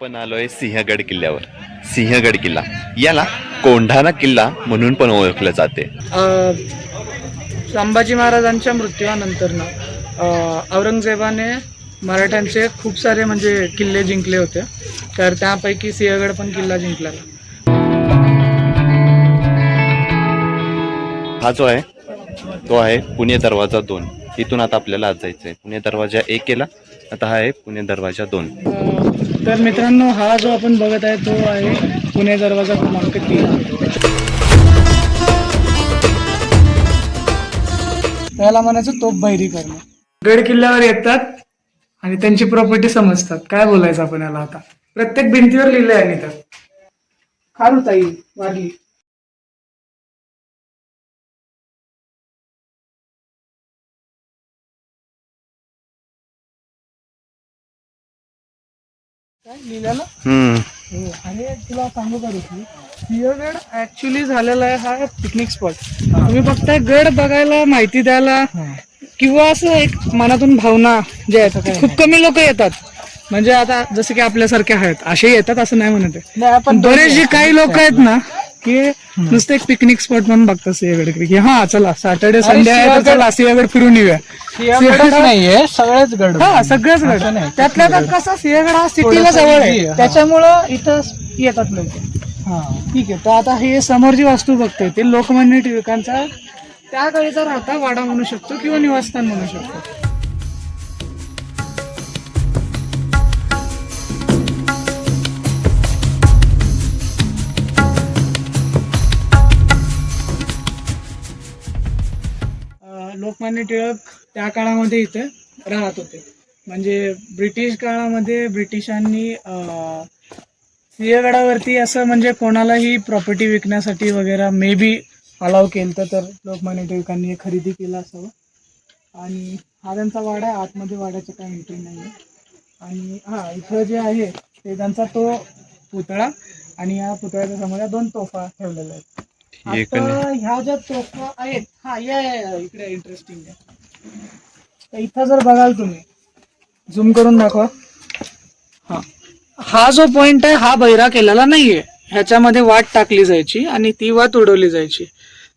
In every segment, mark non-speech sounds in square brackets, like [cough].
आपण आलोय सिंहगड किल्ल्यावर. सिंहगड किल्ला. याला कोंढाणा किल्ला म्हणून पण ओळखलं जाते. अ, संभाजी महाराजांच्या मृत्यूनंतर ना अ, औरंगजेबाने मराठ्यांचे खूप सारे म्हणजे किल्ले जिंकले होते. तर त्यापैकी सिंहगड पण किल्ला जिंकला. हा जो आहे तो आहे पुणे दरवाजा दोन. इथून आता आपल्याला आज जायचं आहे पुणे दरवाजा एक केला आता हा आहे पुणे दरवाजा दोन. अ, तर मित्रांनो हा जो आपण बघत आहे तो आहे पुणे दरवाजा क्रमांक तीन. त्याला म्हणायचं तोप बैरी करणं गड किल्ल्यावर येतात आणि त्यांची प्रॉपर्टी समजतात. काय बोलायचं आपण याला आता? प्रत्येक भिंतीवर लिहिलंय आणि तर खारुताई वारली. हो, आणि तुला सांगू का ऋषी सिंहगड ऍक्च्युली झालेला आहे हा पिकनिक स्पॉट तुम्ही फक्त गड बघायला माहिती द्यायला किंवा असं एक मनातून भावना जे आहेत ते खूप कमी लोक येतात. म्हणजे आता जसं की आपल्यासारखे आहेत असे येतात असं नाही म्हणत आहे. पण बरेच जे काही लोक आहेत ना की नुसतं एक पिकनिक स्पॉट म्हणून बघतात सिंहगड की हा चला सॅटर्डे संडे आहे तर चला सिंहगड फिरून येऊया. सिंहगडच नाहीये सगळेच गड हा सगळंच गड. त्यातल्या त्यात कसं सिंहगड हा सिटीला जवळ आहे. त्याच्यामुळं इथं येतात लोक. हा. ठीक आहे तर आता हे समोर जी वास्तू बघतोय ते लोकमान्य टिळकांचा त्या काळीचा राहता वाडा म्हणू शकतो किंवा निवासस्थान म्हणू शकतो. लोकमान्य टिळक त्या काळामध्ये इथे राहत होते. म्हणजे ब्रिटिश काळामध्ये ब्रिटिशांनी सिंहगडावरती असं म्हणजे कोणालाही प्रॉपर्टी विकण्यासाठी वगैरे मे बी अलाव केलं तर लोकमान्य टिळकांनी हे खरेदी केलं असावं. आणि हा त्यांचा वाडा आहे आतमध्ये वाड्याचं काही एंट्री नाही आहे आणि हा इथं जे आहे ते त्यांचा तो पुतळा आणि या पुतळ्याच्या समोर दोन तोफा ठेवलेल्या आहेत. आता ह्या ज्या तोफा आहेत हा या या, या, इकडे इंटरेस्टिंग आहे. तर इथं जर बघाल तुम्ही झूम करून दाखवा. हा. हा जो पॉइंट आहे हा बैरा केलेला नाहीये. ह्याच्यामध्ये वाट टाकली जायची आणि ती वाट उडवली जायची.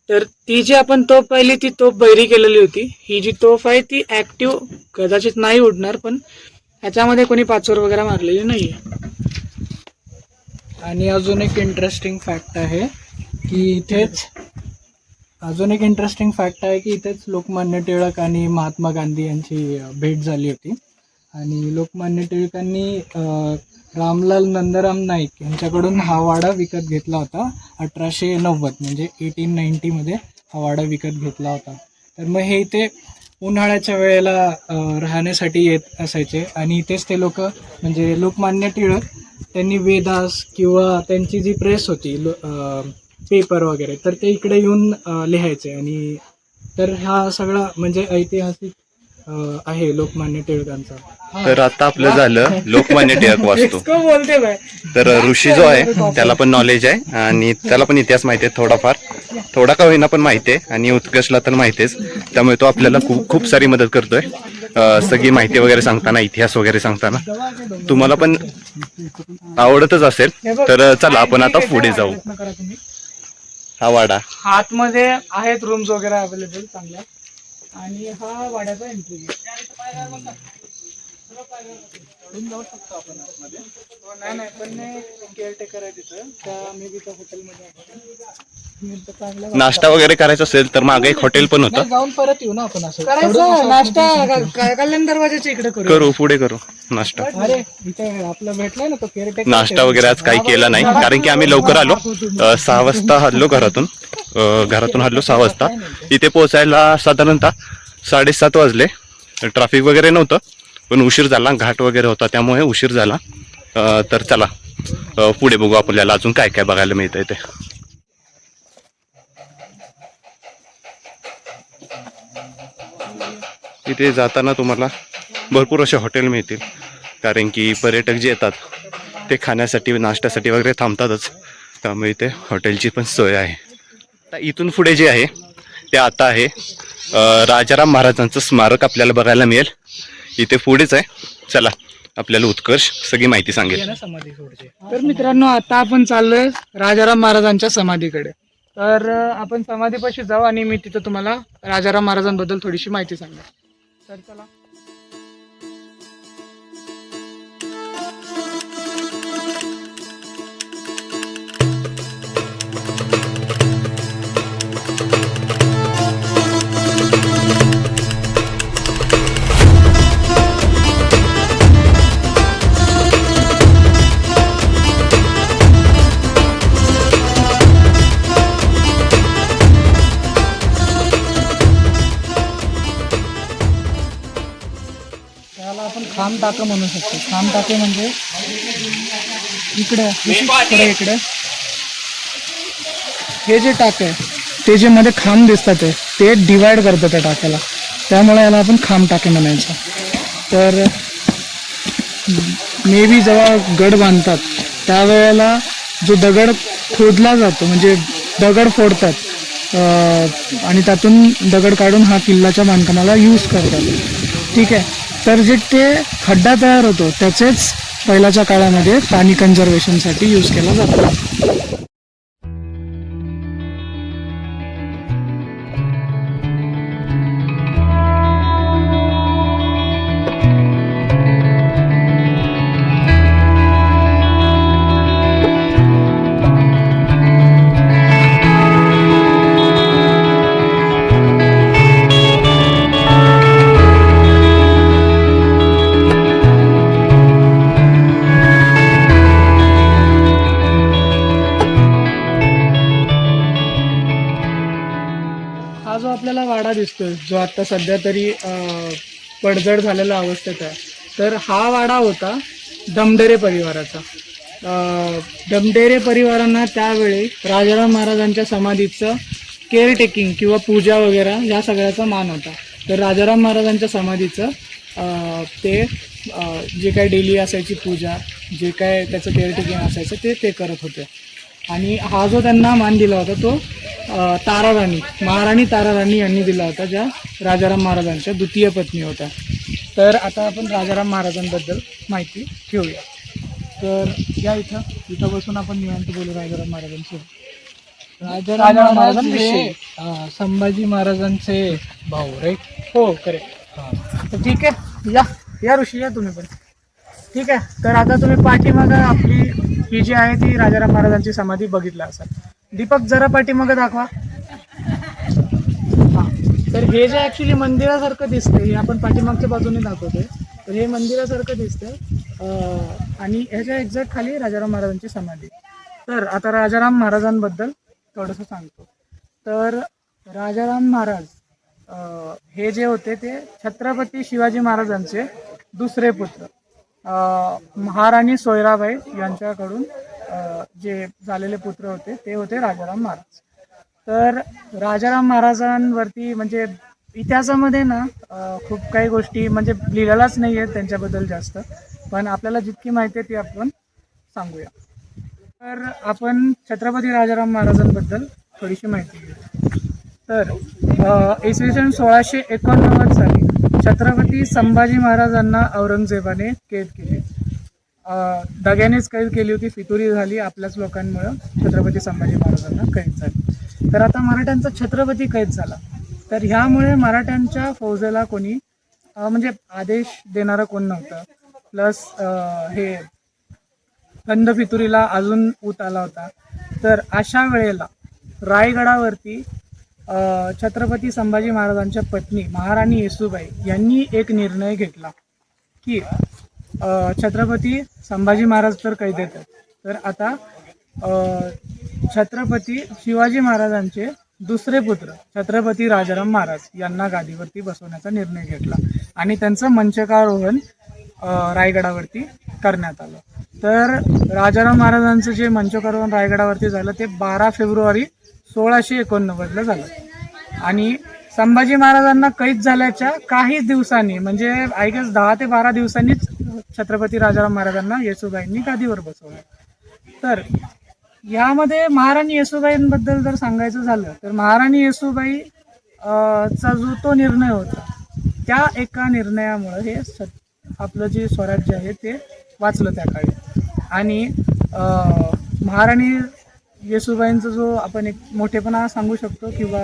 तर ती जी आपण तोफ पाहिली ती तोफ बैरी केलेली होती. ही जी तोफ आहे ती ऍक्टिव्ह कदाचित नाही उडणार पण ह्याच्यामध्ये कोणी पाचवर वगैरे मारलेली नाहीये. आणि अजून एक इंटरेस्टिंग फॅक्ट आहे. की इथेच अजून एक इंटरेस्टिंग फॅक्ट आहे की इथेच लोकमान्य टिळक आणि महात्मा गांधी यांची भेट झाली होती. आणि लोकमान्य टिळकांनी रामलाल नंदराम नाईक यांच्याकडून हा वाडा विकत घेतला होता. अठराशे नव्वद म्हणजे एटीन नाईन्टीमध्ये हा वाडा विकत घेतला होता. तर मग हे इथे उन्हाळ्याच्या वेळेला राहण्यासाठी येत असायचे. आणि इथेच ते लोक म्हणजे लोकमान्य टिळक त्यांनी वेदास किंवा त्यांची जी प्रेस होती लो पेपर वगैरे तर ते इकडे येऊन लिहायचे आणि तर हा सगळा म्हणजे ऐतिहासिक आहे लोकमान्य टिळकांचा. तर आता आपलं झालं लोकमान्य टिळक [laughs] बोलते भाई तर ऋषी जो आहे त्याला पण नॉलेज आहे आणि त्याला पण इतिहास माहिती आहे थोडाफार. थोडा का होईना पण माहिती आहे आणि उत्कर्षला तर माहितीच त्यामुळे तो आपल्याला खूप खूप सारी मदत करतोय. सगळी माहिती वगैरे सांगताना इतिहास वगैरे सांगताना. तुम्हाला पण आवडतच असेल तर चला आपण आता पुढे जाऊ. हा वाडा. आतमध्ये आहेत रूम्स वगैरे अवेलेबल चांगल्या. आणि हा वाड्याचा एंट्री जाऊ शकतो आपण आतमध्ये. हो, नाही नाही पण केअरटेकर आहे तिथं. त्या मे बी त्या हॉटेलमध्ये आहे. नाश्ता वगैरे करायचा असेल तर मागे एक हॉटेल पण होतं. जाऊन परत येऊ ना आपण असं. करायचं नाश्ता क- कल्याण दरवाजाच्या इकडे करू करू पुढे करू नाश्ता. अरे इथे आपलं भेटलंय ना तो केअरटेकर नाश्ता वगैरे आज काही केला नाही कारण की आम्ही लवकर आलो. अ, सहा वाजता हल्लो घरातून. अ, घरातून हल्लो सहा वाजता. इथे पोहोचायला साधारणतः साडेसात वाजले. ट्रॅफिक वगैरे नव्हतं. पण उशीर झाला घाट वगैरे होता त्यामुळे उशीर झाला. तर चला पुढे बघू आपल्याला अजून काय काय बघायला मिळतं ते. इथे जाताना तुम्हाला भरपूर असे हॉटेल मिळतील. कारण की पर्यटक जे येतात ते खाण्यासाठी नाश्त्यासाठी वगैरे थांबतातच. त्यामुळे इथे हॉटेलची पण सोय आहे. आता इथून पुढे जे आहे ते आता आहे राजाराम महाराजांचं स्मारक आपल्याला बघायला मिळेल. इथे पुढेच आहे. चला आपल्याला उत्कर्ष सगळी माहिती सांगेल. तर मित्रांनो आता आपण चाललोय राजाराम महाराजांच्या समाधीकडे. तर आपण समाधीपाशी जाऊ आणि मी तिथं तुम्हाला राजाराम महाराजांबद्दल थोडीशी माहिती सांगेन तर चला. खांब टाकं म्हणू शकतो. खांब टाके म्हणजे इकडे इकडे इकडे. हे जे टाक आहे ते जे मध्ये खांब दिसतात आहे, ते डिवाइड करतं त्या टाक्याला. त्यामुळे याला आपण खांब टाके म्हणायचं. तर मे बी जेव्हा गड बांधतात त्यावेळेला जो दगड खोदला जातो म्हणजे दगड फोडतात आणि त्यातून दगड काढून हा किल्ल्याच्या बांधकामाला यूज करतात. ठीक आहे? तर जे ते खड्डा तयार होतो त्याचेच पहिल्याच्या काळामध्ये पाणी कन्झर्वेशनसाठी यूज केला जातो. आपल्याला वाडा दिसतोय जो आता सध्या तरी पडझड झालेल्या अवस्थेत आहे. तर हा वाडा होता दमडेरे परिवाराचा. दमडेरे परिवारांना त्यावेळी राजाराम महाराजांच्या समाधीचं केअरटेकिंग किंवा पूजा वगैरे या सगळ्याचा मान होता. तर राजाराम महाराजांच्या समाधीचं ते जे काय डेली असायची पूजा जे काय त्याचं केअरटेकिंग असायचं ते ते करत होते. आणि हा जो त्यांना मान दिला होता तो अ, ताराराणी महाराणी ताराराणी यांनी दिला होता ज्या राजाराम महाराजांच्या द्वितीय पत्नी होत्या. तर आता आपण राजाराम महाराजांबद्दल माहिती घेऊया. तर या इथं इथं बसून आपण निवांत बोलू राजाराम महाराजांशी राजाराम महाराज महाराजांविषयी. संभाजी महाराजांचे भाऊ राईट हो करेक्ट तर ठीक आहे या या ऋषी या तुम्ही पण. ठीक आहे तर आता तुम्ही पाठीमागं आपली ही जी आहे ती राजाराम महाराजांची समाधी बघितला असाल. दीपक जरा पाठीमागं दाखवा. तर हे जे ॲक्च्युली मंदिरासारखं दिसतंय हे आपण पाठीमागच्या बाजूने दाखवतोय. तर हे मंदिरासारखं दिसतंय आणि ह्याच्या एक्झॅक्ट खाली राजाराम महाराजांची समाधी. तर आता राजाराम महाराजांबद्दल थोडंसं सांगतो. तर राजाराम महाराज हे जे होते ते छत्रपती शिवाजी महाराजांचे दुसरे पुत्र. महाराणी सोयराबाई यांच्याकडून जे झालेले पुत्र होते ते होते राजाराम महाराज. तर राजाराम महाराजांवरती म्हणजे इतिहासामध्ये ना खूप काही गोष्टी म्हणजे लिहिलेल्याच नाही आहेत त्यांच्याबद्दल जास्त. पण आपल्याला जितकी माहिती आहे ती आपण सांगूया. तर आपण छत्रपती राजाराम महाराजांबद्दल थोडीशी माहिती घेऊ. तर इसवी सन सोळाशे एकोणनव्वद साली छत्रपती संभाजी महाराजांना औरंगजेबाने कैद केले. दग्यानेच कैद केली होती फितुरी झाली आपल्याच लोकांमुळं छत्रपती संभाजी महाराजांना कैद झाली. तर आता मराठ्यांचा छत्रपती कैद झाला. तर ह्यामुळे मराठ्यांच्या फौजेला कोणी म्हणजे आदेश देणारं कोण नव्हतं. प्लस हे कंद फितुरीला अजून ऊत आला होता. तर अशा वेळेला रायगडावरती छत्रपती संभाजी महाराजांच्या पत्नी महाराणी येसूबाई यांनी एक निर्णय घेतला की छत्रपती संभाजी महाराज तर कैद येतात तर आता छत्रपती शिवाजी महाराजांचे दुसरे पुत्र छत्रपती राजाराम महाराज यांना गादीवरती बसवण्याचा निर्णय घेतला आणि त्यांचं मंचकारोहण रायगडावरती करण्यात आलं. तर राजाराम महाराजांचं जे मंचकारोहण रायगडावरती झालं ते बारा फेब्रुवारी सोळाशे एकोणनव्वदला झालं. आणि संभाजी महाराजांना कैद झाल्याच्या काही दिवसांनी म्हणजे आय गेस दहा ते बारा दिवसांनीच छत्रपती राजाराम महाराजांना येसुबाईंनी गादीवर बसवलं. तर यामध्ये महाराणी येसुबाईंबद्दल जर सांगायचं झालं तर महाराणी येसुबाई चा जो तो निर्णय होता त्या एका निर्णयामुळं हे आपलं जे स्वराज्य आहे ते वाचलं त्या काळी. आणि महाराणी येसुबाईंचा जो आपण एक मोठेपणा सांगू शकतो किंवा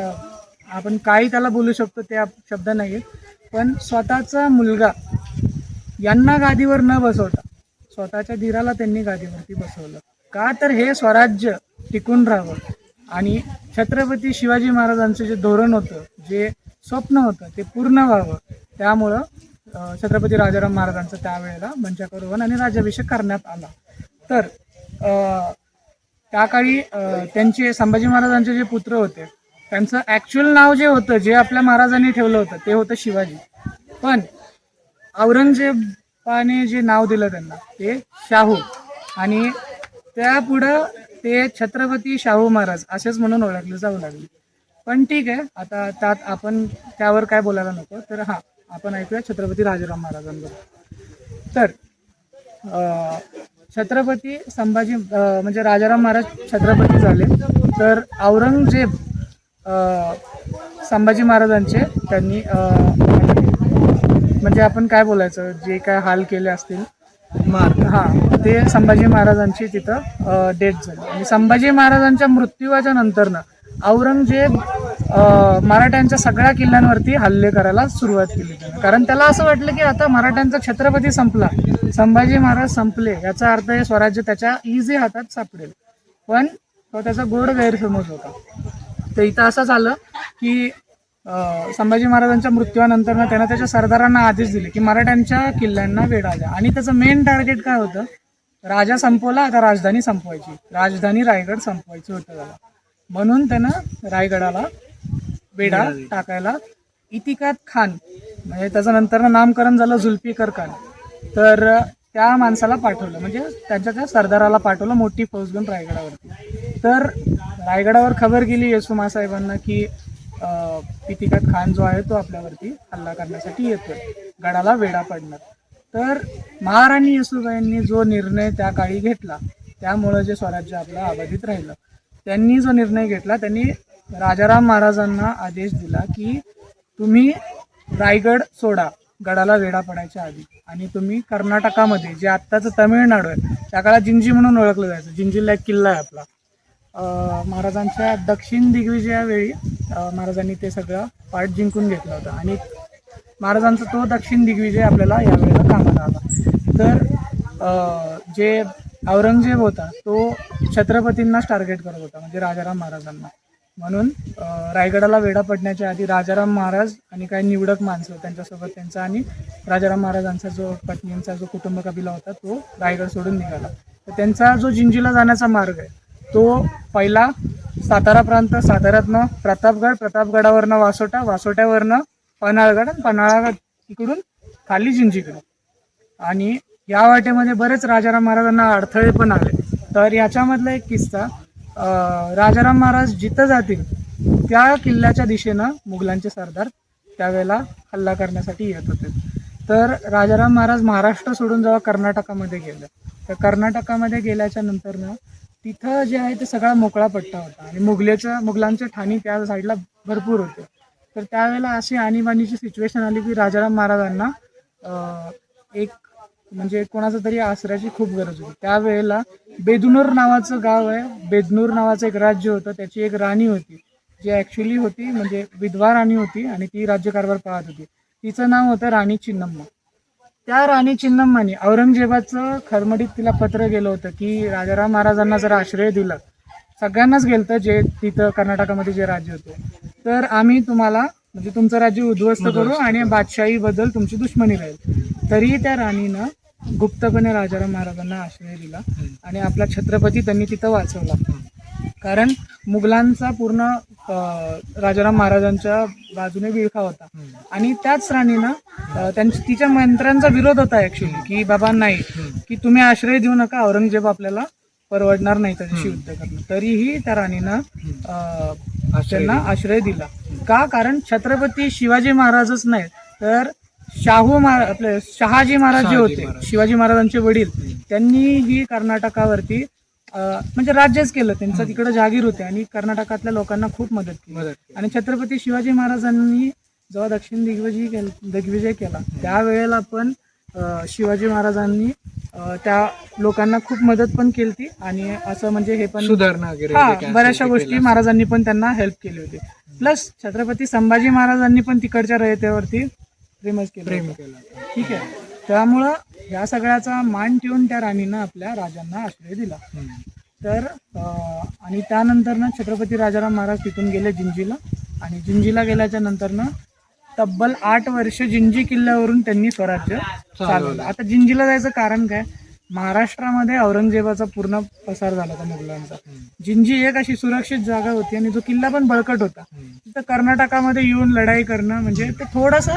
आपण काही त्याला बोलू शकतो ते शब्द नाही आहेत पण स्वतःचा मुलगा यांना गादीवर न बसवता स्वतःच्या धीराला त्यांनी गादीवरती बसवलं. का तर हे स्वराज्य टिकून राहावं आणि छत्रपती शिवाजी महाराजांचं जे धोरण होतं जे स्वप्न होतं ते पूर्ण व्हावं. त्यामुळं छत्रपती राजाराम महाराजांचं त्यावेळेला मंचाकरोहन आणि राज्याभिषेक करण्यात आला. तर त्या काळी त्यांचे संभाजी महाराजांचे जे पुत्र होते त्यांचं ॲक्च्युअल नाव जे होतं जे आपल्या महाराजांनी ठेवलं होतं ते होतं शिवाजी. पण औरंगजेबाने जे नाव दिलं त्यांना ते शाहू. आणि त्यापुढं ते छत्रपती शाहू महाराज असेच म्हणून ओळखले जाऊ लागले. पण ठीक आहे आता त्यात आपण त्यावर काय बोलायला नको तर हां आपण ऐकूया छत्रपती राजाराम महाराजांबद्दल. तर छत्रपती संभाजी म्हणजे राजाराम महाराज छत्रपती झाले. तर औरंगजेब संभाजी महाराजांचे त्यांनी म्हणजे आपण काय बोलायचं? जे काय हाल केले असतील. मार हा ते संभाजी महाराजांची तिथं डेथ झाली. आणि संभाजी महाराजांच्या मृत्यूच्या नंतरनं औरंगजेब मराठ्यांच्या सगळ्या किल्ल्यांवरती हल्ले करायला सुरुवात केली. कारण त्याला असं वाटलं की आता मराठ्यांचा छत्रपती संपला. संभाजी महाराज संपले. याचा अर्थ हे स्वराज्य त्याच्या इझी हातात सापडेल. पण तो त्याचा गोड गैरसमज होता. तर इथं असं झालं की संभाजी महाराजांच्या मृत्यूनंतर त्यानं त्याच्या सरदारांना आदेश दिले की मराठ्यांच्या किल्ल्यांना वेढा द्या आणि त्याचं मेन टार्गेट काय होतं? राजा संपवला आता राजधानी संपवायची. राजधानी रायगड संपवायची होतं त्याला. म्हणून त्यानं रायगडाला वेढा टाकायला. इतिकात खान म्हणजे त्याचं नंतर नामकरण झालं जुल्फिकर खान. तर त्या माणसाला पाठवलं म्हणजे त्यांच्या त्या सरदाराला पाठवलं मोठी फौज घेऊन रायगडावरती. तर रायगडावर खबर गेली येसुमा साहेबांना की इतिकात खान जो आहे तो आपल्यावरती हल्ला करण्यासाठी येतोय. गडाला वेढा पडणार. तर महाराणी येसुबाईंनी जो निर्णय त्या काळी घेतला त्यामुळं जे स्वराज्य आपलं अबाधित राहिलं त्यांनी जो निर्णय घेतला त्यांनी राजाराम महाराजांना आदेश दिला की तुम्ही रायगड सोडा गडाला वेढा पडायच्या आधी. आणि तुम्ही कर्नाटकामध्ये जे आत्ताचं तमिळनाडू आहे त्या काळात जिंजी म्हणून ओळखलं जायचं. जिंजीला एक किल्ला आहे आपला. महाराजांच्या दक्षिण दिग्विजयावेळी महाराजांनी ते सगळं पाठ जिंकून घेतलं होतं. आणि महाराजांचा तो दक्षिण दिग्विजय आपल्याला यावेळेला कामाला आला. तर जे औरंगजेब होता तो छत्रपतींनाच टार्गेट करत होता म्हणजे राजाराम महाराजांना. म्हणून रायगडाला वेढा पडण्याच्या आधी राजाराम महाराज आणि काही निवडक माणसं त्यांच्यासोबत त्यांचा आणि राजाराम महाराजांचा जो पत्नींचा जो कुटुंब कबिला होता तो रायगड सोडून निघाला. तर त्यांचा जो जिंजीला जाण्याचा मार्ग आहे तो पहिला सातारा प्रांत साताऱ्यातनं प्रतापगड प्रतापगडावरनं वासोटा वासोट्यावरनं पन्हाळगड आणि पन्हाळगड इकडून खाली जिंजीकडे. आणि या वाटेमध्ये बरेच राजाराम महाराजांना अडथळे पण आले. तर याच्यामधला एक किस्सा राजाराम महाराज जिथं जातील त्या किल्ल्याच्या दिशेनं मुघलांचे सरदार त्यावेळेला हल्ला करण्यासाठी येत होते. तर राजाराम महाराज महाराष्ट्र सोडून जेव्हा कर्नाटकामध्ये गेले तर कर्नाटकामध्ये गेल्याच्या नंतरनं तिथं जे आहे ते सगळा मोकळा पट्टा होता आणि मुघलेचं मुघलांचे ठाणी त्या साईडला भरपूर होते. तर त्यावेळेला अशी आणीबाणीची सिच्युएशन आली की राजाराम महाराजांना एक म्हणजे कोणाचं तरी आसऱ्याची खूप गरज होती. त्यावेळेला बेदनूर नावाचं गाव आहे. बेदनूर नावाचं एक राज्य होतं. त्याची एक राणी होती. जी ॲक्च्युली होती म्हणजे विधवा राणी होती आणि ती राज्यकारभार पाहत होती. तिचं नाव होतं राणी चिन्नम्मा. त्या राणी चिन्नम्माने औरंगजेबाचं खरमडीत तिला पत्र गेलं होतं की राजाराम महाराजांना जर आश्रय दिला. सगळ्यांनाच गेलं जे तिथं कर्नाटकामध्ये जे राज्य होतं. तर आम्ही तुम्हाला म्हणजे तुमचं राज्य उद्ध्वस्त करू आणि बादशाहीबद्दल तुमची दुश्मनी राहील. तरी त्या राणीनं गुप्तपणे राजाराम महाराजांना आश्रय दिला आणि आपला छत्रपती त्यांनी तिथं वाचवला. कारण मुघलांचा पूर्ण राजाराम महाराजांच्या बाजूने विळखा होता. आणि त्याच राणीनं त्यांच्या तिच्या मंत्र्यांचा विरोध होता ऍक्च्युली की बाबा नाही की तुम्ही आश्रय देऊ नका औरंगजेब आपल्याला परवडणार नाही त्याच्याशी युद्ध करणं. तरीही त्या राणीनं त्यांना आश्रय दिला. का? कारण छत्रपती शिवाजी महाराजच नाही तर शाहू महाराज आपले शहाजी महाराज जे होते शिवाजी महाराजांचे वडील त्यांनी ही कर्नाटकावरती म्हणजे राज्यच केलं त्यांचं तिकडं जागीर होते आणि कर्नाटकातल्या लोकांना खूप मदत केली. आणि छत्रपती शिवाजी महाराजांनी जेव्हा दक्षिण दिग्विजय केल दिग्विजय केला त्यावेळेला पण शिवाजी महाराजांनी त्या लोकांना खूप मदत पण केली आणि असं म्हणजे हे पण सुधारणा बऱ्याचशा गोष्टी. महाराजांनी पण त्यांना हेल्प केली होती. प्लस छत्रपती संभाजी महाराजांनी पण तिकडच्या रयतेवरती प्रेमच केलं प्रेम. केलं ठीक आहे. त्यामुळं या सगळ्याचा मान ठेवून त्या राणीनं आपल्या राजांना आश्रय दिला. तर आणि त्यानंतर ना छत्रपती राजाराम महाराज तिथून गेले जिंजीला. आणि जिंजीला गेल्याच्यानंतर ना तब्बल आठ वर्ष जिंजी किल्ल्यावरून त्यांनी स्वराज्य चालवलं. आता जिंजीला जायचं कारण काय? महाराष्ट्रामध्ये औरंगजेबाचा पूर्ण पसार झाला होता मुघलांचा. जिंजी एक अशी सुरक्षित जागा होती आणि जो किल्ला पण बळकट होता. तिथं कर्नाटकामध्ये येऊन लढाई करणं म्हणजे ते थोडस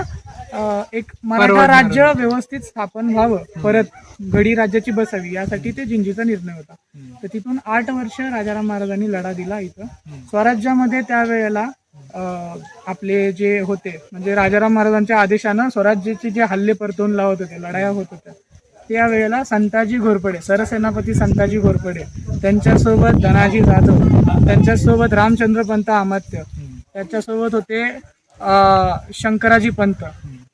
एक मराठा राज्य व्यवस्थित स्थापन व्हावं. परत गडी राज्याची बसावी यासाठी ते जिंजीचा निर्णय होता. तर तिथून आठ वर्ष राजाराम महाराजांनी लढा दिला इथं. स्वराज्यामध्ये त्यावेळेला आपले जे होते म्हणजे राजाराम महाराजांच्या आदेशानं स्वराज्याचे जे हल्ले परतवून लावत होते लढाया होत होत्या त्यावेळेला संताजी घोरपडे सरसेनापती संताजी घोरपडे त्यांच्यासोबत धनाजी जाधव त्यांच्यासोबत रामचंद्र पंत अमात्य त्याच्यासोबत होते शंकराजी पंत.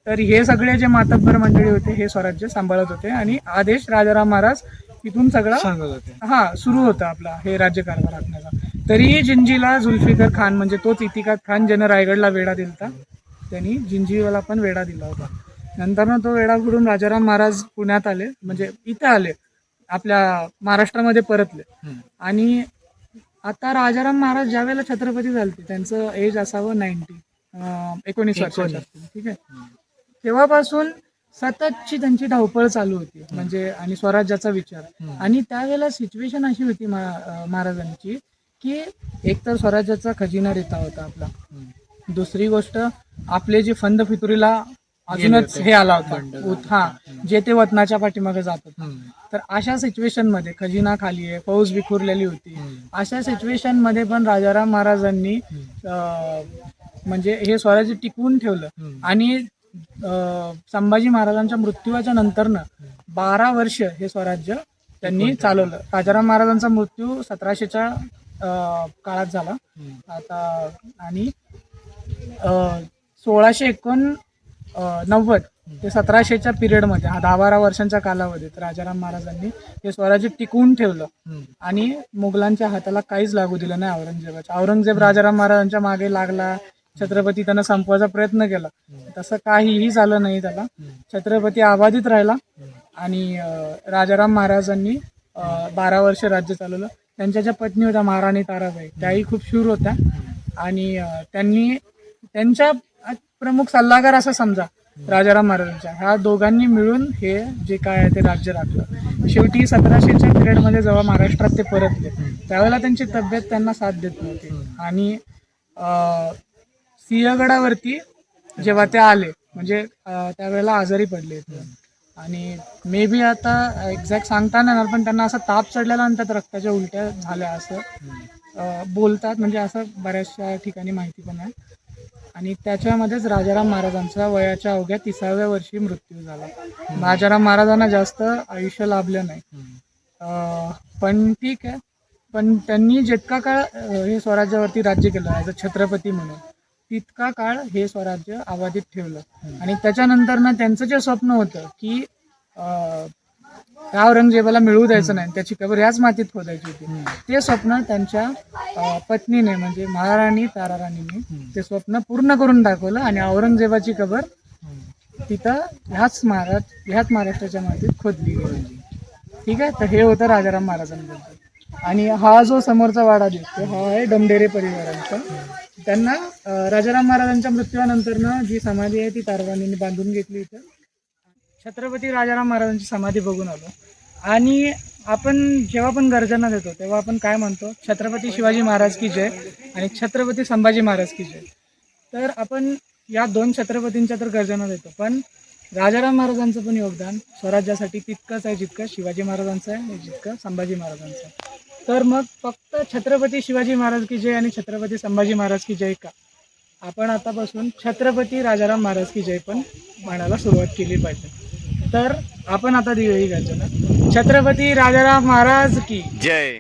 तर हे सगळे जे मातब्बर मंडळी होते हे स्वराज्य सांभाळत होते आणि आदेश राजाराम महाराज तिथून सगळं सांगत होते. हा सुरू होता आपला हे राज्यकारभार आखण्याचा. तरीही जिंजीला जुल्फिकर खान म्हणजे तोच इतिकात खान ज्यानं रायगडला वेढा दिलता त्यांनी जिंजीला पण वेढा दिला होता. नंतर तो वेढा फोडून राजाराम महाराज पुण्यात आले म्हणजे इथं आले आपल्या महाराष्ट्रामध्ये परतले. आणि आता राजाराम महाराज ज्या वेळेला छत्रपती झालते त्यांचं एज असावं नाईन्टी एकोणीस वर्षाचे असतील ठीक आहे? तेव्हापासून सततची त्यांची धावपळ चालू होती म्हणजे आणि स्वराज्याचा विचार. आणि त्यावेळेला सिच्युएशन अशी होती महाराजांची की एक तर स्वराज्याचा खजिना रेता होता आपला. दुसरी गोष्ट आपले जे फंद फितुरीला अजूनच हे आला होता. हा जे ते वतनाच्या पाठीमागे जात होतं. तर अशा सिच्युएशनमध्ये खजिना खाली आहे फौज विखुरलेली होती. अशा सिच्युएशनमध्ये पण राजाराम महाराजांनी म्हणजे हे स्वराज्य टिकवून ठेवलं. आणि संभाजी महाराजांच्या मृत्यूच्या नंतरनं बारा वर्ष हे स्वराज्य त्यांनी चालवलं. राजाराम महाराजांचा मृत्यू सतराशेच्या काळात झाला. आता आणि सोळाशे एकोण नव्वद ते सतराशेच्या पिरियडमध्ये हा दहा बारा वर्षांच्या कालावधीत राजाराम महाराजांनी हे स्वराज्य टिकवून ठेवलं. आणि मुघलांच्या हाताला काहीच लागू दिलं नाही औरंगजेबाच्या औरंगजेब राजाराम महाराजांच्या मागे लागला छत्रपती त्यांना संपवायचा प्रयत्न केला. तसं काहीही झालं नाही त्याला. छत्रपती आबाधित राहिला आणि राजाराम महाराजांनी बारा वर्ष राज्य चालवलं. त्यांच्या ज्या पत्नी होत्या महाराणी ताराबाई त्याही खूप शूर होत्या. आणि त्यांनी त्यांच्या प्रमुख सल्लागार असं समजा राजाराम महाराजांच्या. ह्या दोघांनी मिळून हे जे काय आहे ते राज्य राखलं. शेवटी सतराशेच्या पिरियडमध्ये जेव्हा महाराष्ट्रात ते परतले त्यावेळेला त्यांची तब्येत त्यांना साथ देत नव्हती. आणि सिंहगडावरती जेव्हा ते आले म्हणजे त्यावेळेला आजारी पडले. आणि मे बी आता एक्झॅक्ट सांगता नाही येणार पण त्यांना असा ताप चढलेला आणि त्यात रक्ताच्या उलट्या झाल्या असं बोलतात. म्हणजे असं बऱ्याचशा ठिकाणी माहिती पण आहे. आणि त्याच्यामध्येच राजाराम महाराजांचा वयाच्या अवघ्या तिसाव्या वर्षी मृत्यू झाला. राजाराम महाराजांना जास्त आयुष्य लाभलं नाही. अं, पण ठीक आहे. पण त्यांनी जितका काळ अं, हे स्वराज्यावरती राज्य केलं ॲज अ छत्रपती म्हणून तितका काळ हे स्वराज्य अबाधित ठेवलं. आणि त्याच्यानंतर ना त्यांचं जे स्वप्न होतं की अं, औरंगजेबाला मिळवू द्यायचं नाही. त्याची कबर याच मातीत खोदायची होती. ते स्वप्न त्यांच्या पत्नीने म्हणजे महाराणी ताराराणीने ते स्वप्न पूर्ण करून दाखवलं आणि औरंगजेबाची कबर तिथं ह्याच महाराज ह्याच महाराष्ट्राच्या मातीत खोदली गेली. ठीक आहे? तर हे होतं राजाराम महाराजांबद्दल. आणि हा जो समोरचा वाडा दिसतो हा आहे डमडेरे परिवारांचा. त्यांना राजाराम महाराजांच्या मृत्यूनंतर जी समाधी आहे ती तारवाणीने बांधून घेतली इथं. छत्रपती राजाराम महाराजांची समाधी बघून आलो. आणि आपण जेव्हा पण गर्जना देतो तेव्हा आपण काय म्हणतो? छत्रपती शिवाजी महाराज की जय आणि छत्रपती संभाजी महाराज की जय. तर आपण या दोन छत्रपतींच्या तर गर्जना देतो पण राजाराम महाराजांचं पण योगदान स्वराज्यासाठी तितकंच आहे जितकं शिवाजी महाराजांचं आहे आणि जितकं संभाजी महाराजांचं आहे. तर मग फक्त छत्रपती शिवाजी महाराज की जय आणि छत्रपती संभाजी महाराज की जय का? आपण आतापासून छत्रपती राजाराम महाराज की जय पण म्हणायला सुरुवात केली पाहिजे. तर आपण आता दिलेली गर्जना छत्रपती राजाराम महाराज की. जय.